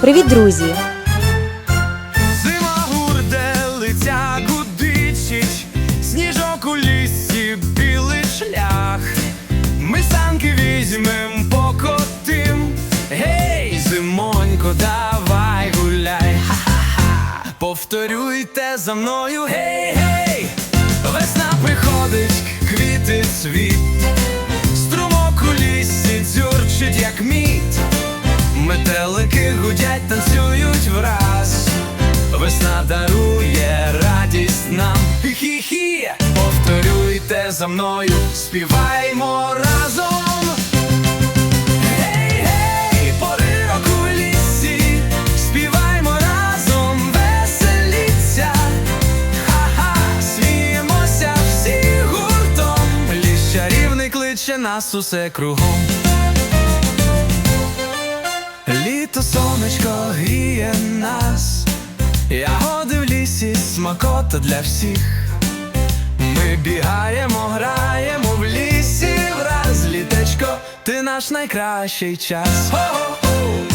Привіт, друзі! Зима гурделиця гудичить, сніжок у лісі, білий шлях. Ми санки візьмем, покотим. Гей, зимонько, давай гуляй. Ха-ха-ха. Повторюйте за мною, гей, гей, весна приходить, квіти цвіт. Струмок у лісі дзюрчить, як мідь. Гудять, танцюють враз. Весна дарує радість нам. Хі-хі-хі, повторюйте за мною, співаймо разом. Гей, гей, пори в лісі, співаймо разом, веселіться. Ха-ха, всі гуртом. Ліс чарівний кличе нас усе кругом. Ягоди в лісі, смакота для всіх. Ми бігаємо, граємо в лісі враз, літечко, ти наш найкращий час.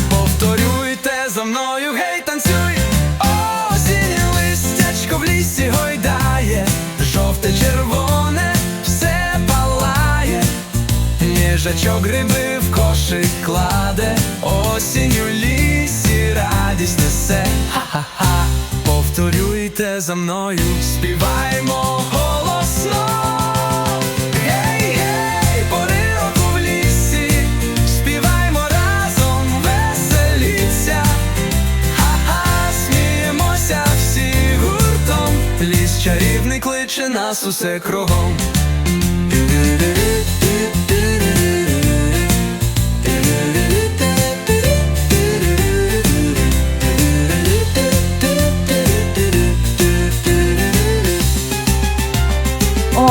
Повторюйте за мною, гей, танцюй. Осінь листячко в лісі гойдає, жовте, червоне, все палає. Ніжачок гриби в кошик кладе, осінь у лісі радість несе. Ха-ха-ха, за мною, співаймо голосно. Гей, гей, пори в лісі, співаймо разом, веселіться. Ха-ха, всі гуртом. Ліс чарівний кличе нас усе кругом.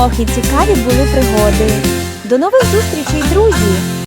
Ох, і цікаві були пригоди. До нових зустрічей, друзі!